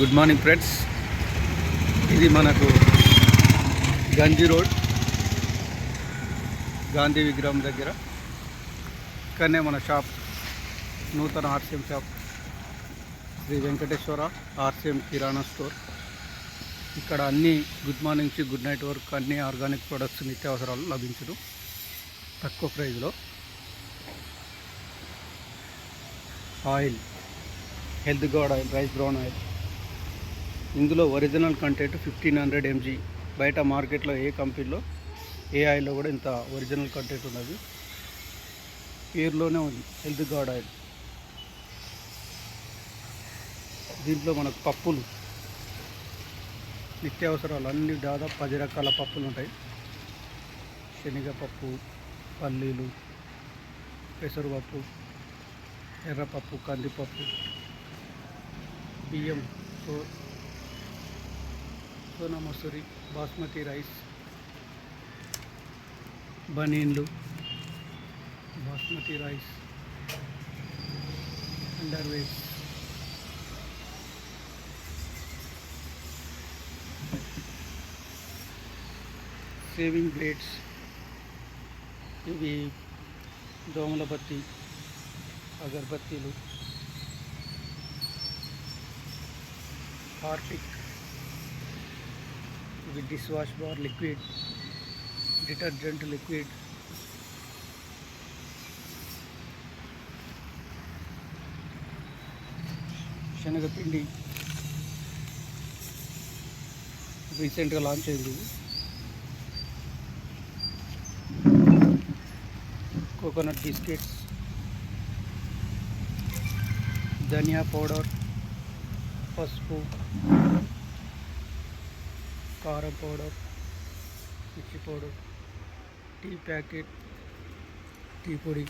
Good morning friends. ఇది మనకు గంజి రోడ్. గాంధీ విగ్రహం దగ్గర. ఇక్కడనే మన షాప్. నూతన RCM shop. Shri Venkateswara RCM కిరాణా స్టోర్. ఇక్కడ అన్ని గుడ్ మార్నింగ్ నుంచి గుడ్ నైట్ వరకు అన్ని ఆర్గానిక్ ప్రొడక్ట్స్ నిత్యావసరాలు లభించడం తక్కువ ప్రైజ్లో. Oil. Health guard oil rice brown oil. ఇందులో original content fifteen hundred MG. బయట మార్కెట్లో ఏ కంపెనీలో ఏ ఆయిల్లో కూడా ఇంత ఒరిజినల్ కంటెంట్ ఉన్నది. పేరులోనే ఉంది హెల్త్ గార్డ్ ఆయిల్. దీంట్లో మనకు పప్పులు నిత్యావసరాలు అన్ని దాదాపు పది రకాల పప్పులు ఉంటాయి. శనగపప్పు పల్లీలు పెసరపప్పు ఎర్రపప్పు కందిపప్పు బియ్యం so Sona Masuri basmati rice బనీన్లు basmati rice underwears shaving blades ఇవి దోమల బత్తి అగరబత్తీలు Harpic ఇది dish wash bar liquid detergent liquid శనగపిండి రీసెంట్గా లాంచ్ అయింది ఇది కోకోనట్ బిస్కెట్స్ ధనియా పౌడర్ పసుపు కారం పౌడర్ మిర్చి పౌడర్ టీ ప్యాకెట్ టీ పొడి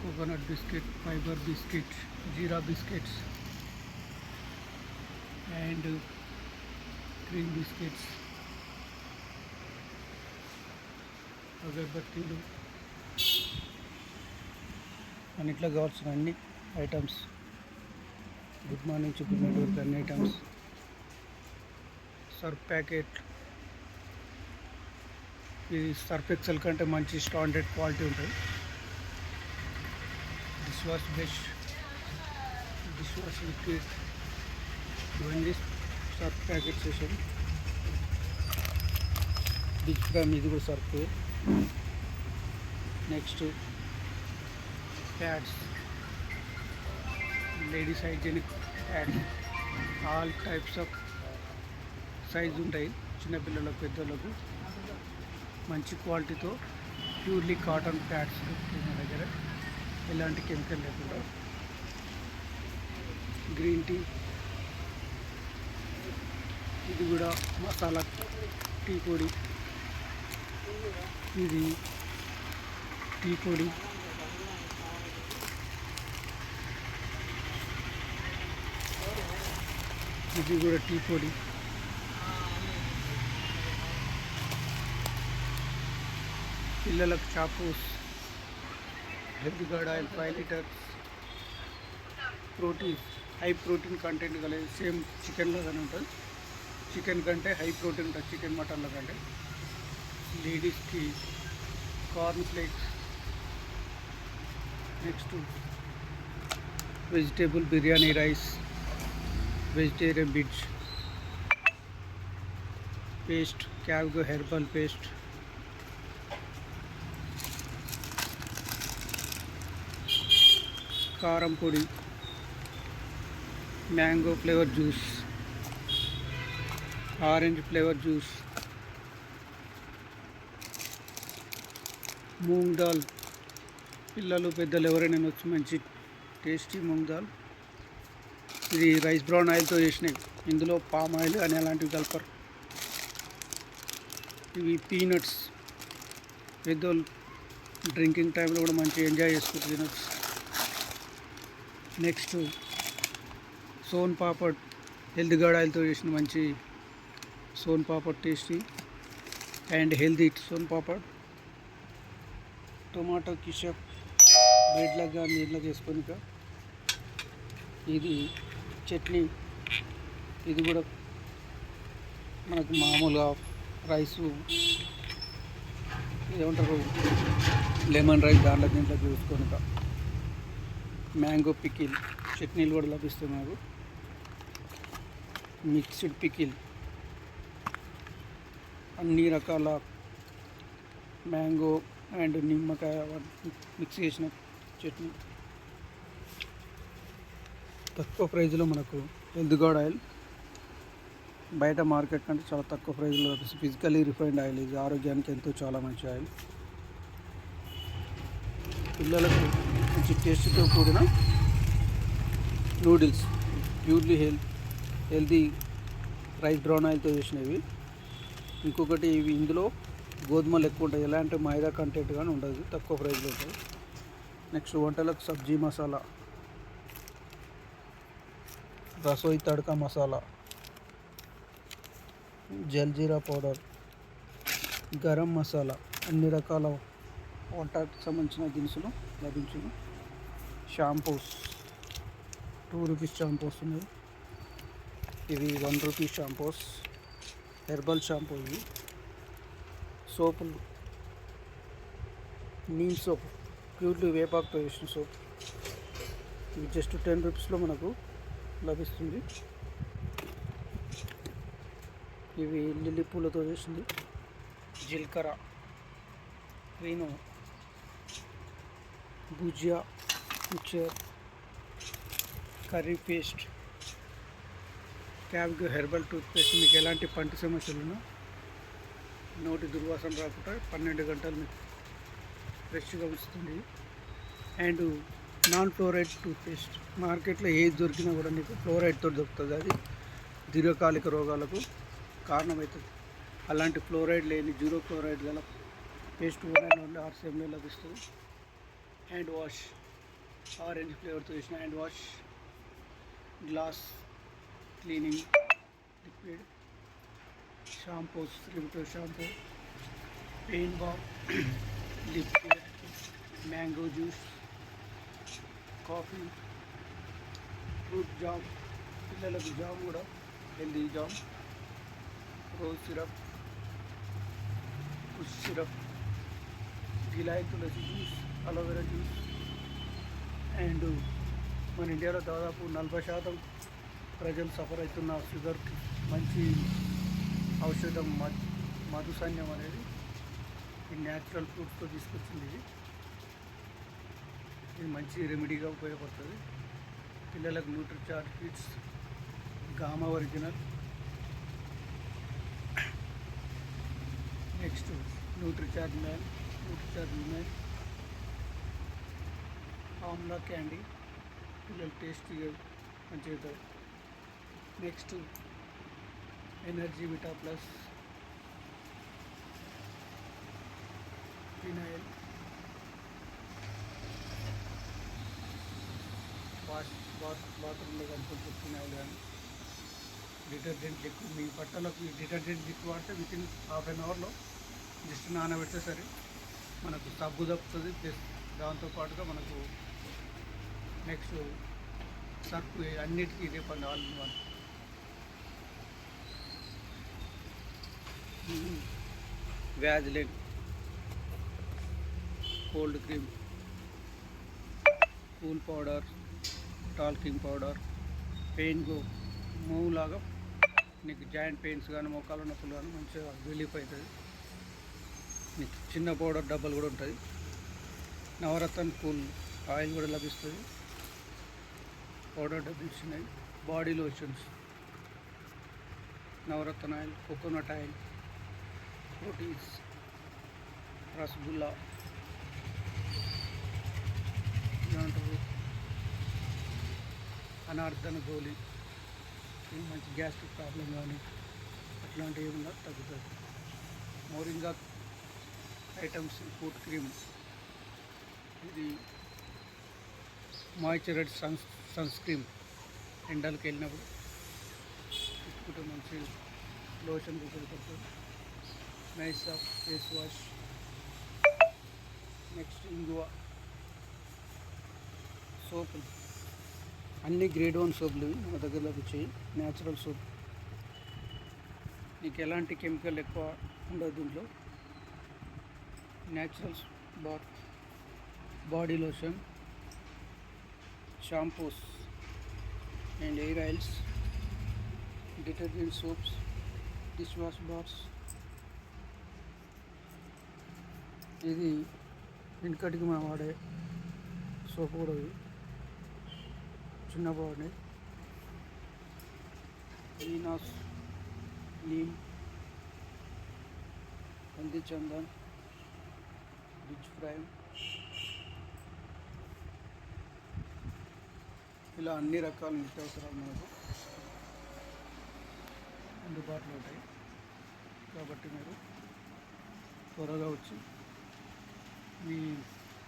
కోకోనట్ బిస్కెట్ ఫైబర్ బిస్కెట్ జీరా బిస్కెట్స్ అండ్ క్రీమ్ బిస్కెట్స్ అగరబత్తీలు అన్నిట్లో కావాల్సిన అన్ని items good morning to good night వరకు అన్ని ఐటమ్స్ సర్ఫ్ ప్యాకెట్ ఇది సర్ఫ్ ఎక్సెల్ కంటే మంచి స్టాండర్డ్ క్వాలిటీ ఉంటుంది dish wash brush dish wash liquid ఇవన్నీ సర్ఫ్ ప్యాకెట్స్ వేసాం బిగ్ ఫ్రామ్ ఇది కూడా Surf next pads ladies hygienic pads all types of size ఉంటాయి చిన్నపిల్లలకు పెద్దలకు మంచి క్వాలిటీతో ప్యూర్లీ కాటన్ ప్యాడ్స్ దొరుకుతాయి మా దగ్గర. ఎలాంటి కెమికల్ లేకుండా. Green tea. ఇది కూడా మసాలా టీ పొడి. ఇది టీ పొడి. ఇది కూడా టీ పొడి. పిల్లలకు Chocos health guard oil five litres protein high protein content కలిగి సేమ్ చికెన్ లాగానే ఉంటుంది చికెన్ కంటే హై ప్రోటీన్ ఉంటుంది చికెన్ మటన్ల కంటే లేడీస్కి corn flakes next vegetable biryani rice vegetarian bids paste క్యావ్గో హెర్బల్ పేస్ట్ కారం పొడి mango flavour juice orange flavour juice moong dal. పిల్లలు పెద్దలు ఎవరైనా వచ్చి మంచి టేస్టీ మూంగ్ దాల్. ఇది రైస్ బ్రౌన్ ఆయిల్తో చేసినవి. ఇందులో పామ్ ఆయిల్ అని అలాంటివి కలపరు. ఇవి పీనట్స్. పెద్దోళ్ళు డ్రింకింగ్ టైంలో కూడా మంచిగా ఎంజాయ్ చేసుకుంటూ తినచ్చు. Next soan papad health guard ఆయిల్తో చేసిన మంచి soan papad tasty and healthy soan papad. Tomato ketchup బ్రెడ్లకు కానీ నీళ్ళకి ఇది చట్నీ. ఇది కూడా మనకు మామూలుగా రైసు ఏమంటారు? లెమన్ రైస్ దాంట్లో దీంట్లో చూసుకొని మ్యాంగో పికిల్ చట్నీలు కూడా లభిస్తున్నారు మిక్స్డ్ పికిల్. అన్ని రకాల మ్యాంగో అండ్ నిమ్మకాయ మిక్స్ చేసిన చట్నీ. తక్కువ ప్రైజ్లో మనకు హెల్త్ గార్డ్ ఆయిల్. బయట మార్కెట్ కంటే చాలా తక్కువ ప్రైజ్లో లభిస్తుంది. ఫిజికలీ రిఫైన్డ్ ఆయిల్ ఇది ఆరోగ్యానికి ఎంతో చాలా మంచి ఆయిల్. పిల్లలకు మంచి టేస్ట్తో కూడిన noodles. Purely health healthy rice brown ఆయిల్తో చేసినవి. ఇంకొకటి ఇవి ఇందులో గోధుమలు ఎక్కువ ఉంటాయి. ఎలాంటి మైదా కంటెంట్ కానీ ఉండదు. తక్కువ ప్రైస్లో ఉంటుంది నెక్స్ట్ వంటలకు సబ్జీ మసాలా. రసోయి తడక మసాలా. జల్జీరా పౌడర్. గరం మసాలా. అన్ని రకాల వంటకు సంబంధించిన దినుసులు లభించును. షాంపూస్ టూ రూపీస్ షాంపూస్ ఉన్నాయి ఇవి one rupee shampoos herbal shampoo ఇవి. సోపులు నీమ్ సోప్ ప్యూర్లీ వేపాకుతో వేసిన సోప్. ఇవి జస్ట్ టెన్ రూపీస్లో మనకు లభిస్తుంది. ఇవి లిల్లీ పూలతో చేసింది. జీలకర్ర క్రీను భుజియా మిక్చర్ కర్రీ పేస్ట్ క్యాబ్ హెర్బల్ టూత్పేస్ట్ మీకు ఎలాంటి పంటి సమస్యలున్నా నోటి దుర్వాసన రాకుండా పన్నెండు గంటలు మీకు ఫ్రెష్గా ఉంచుతుంది అండ్ నాన్ ఫ్లోరైడ్ టూత్పేస్ట్ మార్కెట్లో ఏది దొరికినా కూడా నీకు ఫ్లోరైడ్తో దొరుకుతుంది. అది దీర్ఘకాలిక రోగాలకు కారణమవుతుంది. అలాంటి ఫ్లోరైడ్ లేని జీరో ఫ్లోరైడ్ గల పేస్ట్ కూడా ఆర్సీఎంలో లభిస్తుంది. హ్యాండ్ వాష్ ఆరెంజ్ ఫ్లేవర్తో చేసిన hand wash glass cleaning liquid shampoos limited shampoo pain balm liquid mango juice coffee fruit jam పిల్లలకు జామ్ కూడా healthy jam rose syrup push syrup గిలాయి Tulasi juice aloe vera juice and మన ఇండియాలో దాదాపు నలభై శాతం ప్రజలు సఫర్ అవుతున్న షుగర్కి మంచి ఔషధం మధు మధుసైన్యం అనేది ఈ న్యాచురల్ ఫ్రూట్స్తో తీసుకొచ్చింది ఇది. ఇది మంచి రెమెడీగా ఉపయోగపడుతుంది. పిల్లలకు Nutricharge kids gamma original next Nutricharge man Nutricharge man amla candy. పిల్లలు టేస్టీగా మంచిగా next energy vita plus. Phenyl wash bath బాత్రూంలో కనుక్కుంటే ఫినాయిల్ కానీ. డిటర్జెంట్ ఎక్కువ. మీ బట్టలకు ఈ డిటర్జెంట్ ఎక్కువ వాడితే విత్ ఇన్ హాఫ్ అన్ అవర్లో జస్ట్ నానబెడితే సరే మనకు సబ్బు తప్పుతుంది. ప్లస్ దాంతోపాటుగా మనకు నెక్స్ట్ సర్పు అన్నిటికీ ఇదే పని all in one Vaseline cold cream cool powder talcum powder pain go move లాగా నీకు జాయింట్ పెయిన్స్ కానీ మోకాల నొప్పులు కానీ మంచిగా రిలీఫ్ అవుతుంది నీకు చిన్న పౌడర్ డబ్బాలు కూడా ఉంటుంది. నవరత్న కూల్ ఆయిల్ కూడా లభిస్తుంది. పౌడర్ డబ్బులు ఇచ్చినాయి. Body lotions Navratna oil coconut oil proteins rasgulla ఏమంటారు అనార్దన గోళీ మంచి గ్యాస్ట్రిక్ ప్రాబ్లం కానీ అట్లాంటివి ఏమన్నా తగ్గుతుంది మోరింగా ఐటమ్స్ ఫుడ్ క్రీమ్ ఇది మాయిశ్చరైజ్ సన్స్ సన్ స్క్రీమ్ ఎండలకు వెళ్ళినప్పుడు ఇచ్చుకుంటే మంచి లోషన్ ఉపయోగపడుతుంది nice of face wash. Next ఇంగువ సోపులు. అన్ని గ్రేడ్ వన్ సోప్లు మా మన దగ్గర వచ్చాయి. Natural soap. నీకు ఎలాంటి కెమికల్ ఎక్కువ ఉండదు దీంట్లో. Natural bath body lotion. Shampoos and hair oils detergent soaps dish wash bars ఇది వెనుకటికి మనం వాడే సోప్ కూడా ఇది చిన్న బాడీ వీనాస్ నీమ్ హల్దీ చందన్ రిచ్ ఫ్రై ఇలా అన్ని రకాల నిత్యావసరాలు మనకు అందుబాటులో ఉంటాయి. కాబట్టి మీరు త్వరగా వచ్చి మీ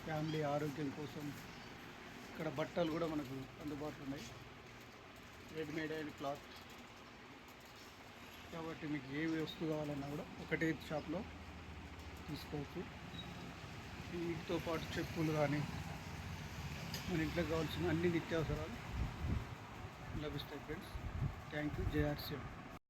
ఫ్యామిలీ ఆరోగ్యం కోసం ఇక్కడ బట్టలు కూడా మనకు అందుబాటులో ఉన్నాయి. రెడీమేడ్ అండ్ క్లాత్ కాబట్టి మీకు ఏ వస్తువు కావాలన్నా కూడా ఒకటే షాప్లో తీసుకోవచ్చు. వీటితో పాటు చెప్పులు కానీ మన ఇంట్లో కావాల్సిన అన్ని నిత్యావసరాలు లభిస్తాయి ఫ్రెండ్స్. Thank you JRCM